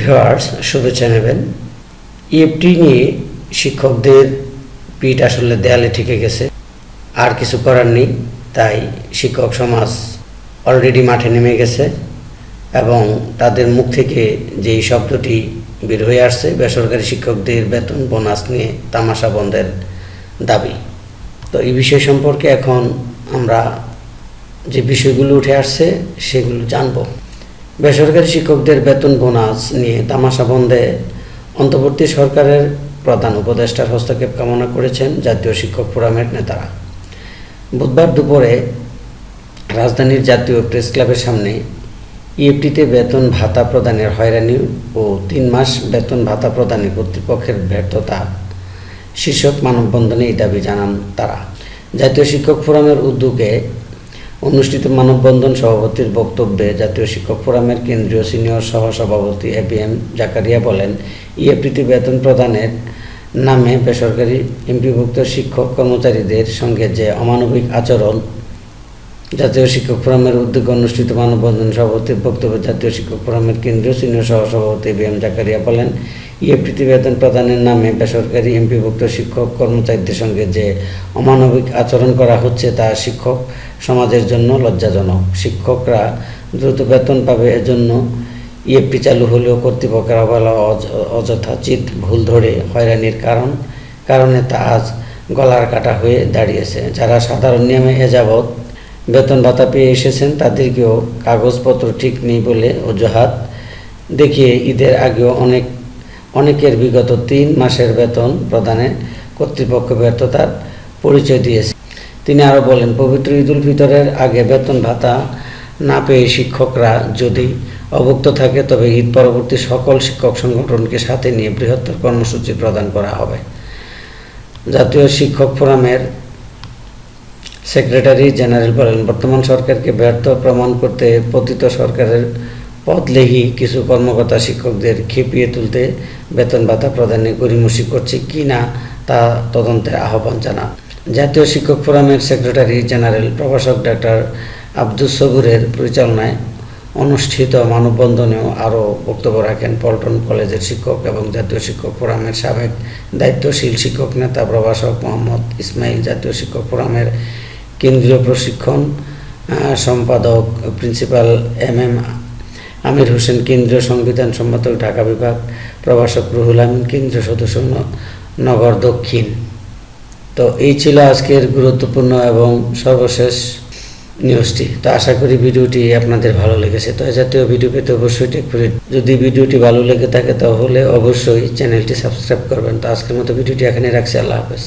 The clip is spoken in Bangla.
ভিওয়ার্স শুভেচ্ছা নেবেন। ইএফটি নিয়ে শিক্ষকদের পিঠ আসলে দেয়ালে ঠেকে গেছে। আর কিছু করার নেই, তাই শিক্ষক সমাজ অলরেডি মাঠে নেমে গেছে এবং তাদের মুখ থেকে যেই শব্দটি বের হয়ে আসছে বেসরকারি শিক্ষকদের বেতন বোনাস নিয়ে তামাশা বন্ধের দাবি। তো এই বিষয় সম্পর্কে এখন আমরা যে বিষয়গুলো উঠে আসছে সেগুলো জানব। বেসরকারি শিক্ষকদের বেতন বোনাস নিয়ে তামাশা বন্ধে অন্তর্বর্তী সরকারের প্রধান উপদেষ্টার হস্তক্ষেপ কামনা করেছেন জাতীয় শিক্ষক ফোরামের নেতারা। বুধবার দুপুরে রাজধানীর জাতীয় প্রেস ক্লাবের সামনে ইএফটিতে বেতন ভাতা প্রদানের হয়রানি ও তিন মাস বেতন ভাতা প্রদানে কর্তৃপক্ষের ব্যর্থতা শীর্ষক মানববন্ধনে এই দাবি জানান তারা। জাতীয় শিক্ষক ফোরামের উদ্যোগে অনুষ্ঠিত মানববন্ধন সভাপতির বক্তব্যে জাতীয় শিক্ষক ফোরামের কেন্দ্রীয় সিনিয়র সহসভাপতি এ বি এম জাকারিয়া বলেন ইএফটিতে বেতন প্রদানের নামে বেসরকারি এমপিভুক্ত শিক্ষক কর্মচারীদের সঙ্গে যে অমানবিক আচরণ জাতীয় শিক্ষক ফোরামের উদ্যোগে অনুষ্ঠিত মানববন্ধন সভাপতির বক্তব্য জাতীয় শিক্ষক ফোরামের কেন্দ্রীয় সিনিয়র সহসভাপতি বি এম জাকারিয়া বলেন, ইএফটিতে বেতন প্রদানের নামে বেসরকারি এমপিভুক্ত শিক্ষক কর্মচারীদের সঙ্গে যে অমানবিক আচরণ করা হচ্ছে তা শিক্ষক সমাজের জন্য লজ্জাজনক। শিক্ষকরা দ্রুত বেতন পাবে এজন্য ইএফটি চালু হলেও কর্তৃপক্ষের অবহেলা অয- অযথা ভুল ধরে হয়রানির কারণ, কারণে তা আজ গলার কাটা হয়ে দাঁড়িয়েছে, যারা সাধারণ নিয়মে এ যাবৎ বেতন ভাতা পেয়ে এসেছেন, তাদেরকেও কাগজপত্র ঠিক নেই বলে অজুহাত। দেখিয়ে ঈদের আগেও অনেক, অনেকের বিগত তিন মাসের বেতন প্রদানে কর্তৃপক্ষ ব্যর্থতার পরিচয় দিয়েছে। তিনি আরও বলেন, পবিত্র ঈদুল ফিতরের আগে বেতন ভাতা না পেয়ে শিক্ষকরা যদি অভুক্ত থাকে, তবে ঈদ পরবর্তী সকল শিক্ষক সংগঠনকে সাথে নিয়ে বৃহত্তর কর্মসূচি প্রদান করা হবে। জাতীয় শিক্ষক ফোরামের সেক্রেটারি জেনারেল বলেন, বর্তমান সরকারকে ব্যর্থ প্রমাণ করতে পতিত সরকারের পদলেহি কিছু কর্মকর্তা শিক্ষকদের খেপিয়ে তুলতে বেতন ভাতা প্রদানে গরিমসি করছে কি না তা তদন্তের আহ্বান জানান। জাতীয় শিক্ষক ফোরামের সেক্রেটারি জেনারেল প্রভাষক ডাক্তার আব্দুস সবুরের পরিচালনায় অনুষ্ঠিত মানববন্ধনেও আরও বক্তব্য রাখেন। পল্টন কলেজের শিক্ষক এবং জাতীয় শিক্ষক ফোরামের সাবেক দায়িত্বশীল শিক্ষক নেতা প্রভাষক মোহাম্মদ ইসমাইল জাতীয় শিক্ষক ফোরামের কেন্দ্রীয় প্রশিক্ষণ সম্পাদক, principal M M Amir Hossain, কেন্দ্রীয় সংবিধান সম্পাদক, ঢাকা বিভাগ প্রভাষক রুহুল আমিন, কেন্দ্রীয় সদস্য নগর দক্ষিণ। তো এই ছিল আজকের গুরুত্বপূর্ণ এবং সর্বশেষ নিউজটি। তো আশা করি ভিডিওটি আপনাদের ভালো লেগেছে। তো জাতীয় ভিডিও পেতে অবশ্যই টেক করে যদি ভিডিওটি ভালো লেগে থাকে তাহলে অবশ্যই চ্যানেলটি সাবস্ক্রাইব করবেন। তো আজকের মতো ভিডিওটি এখানে রাখছি। আল্লাহ হাফেজ।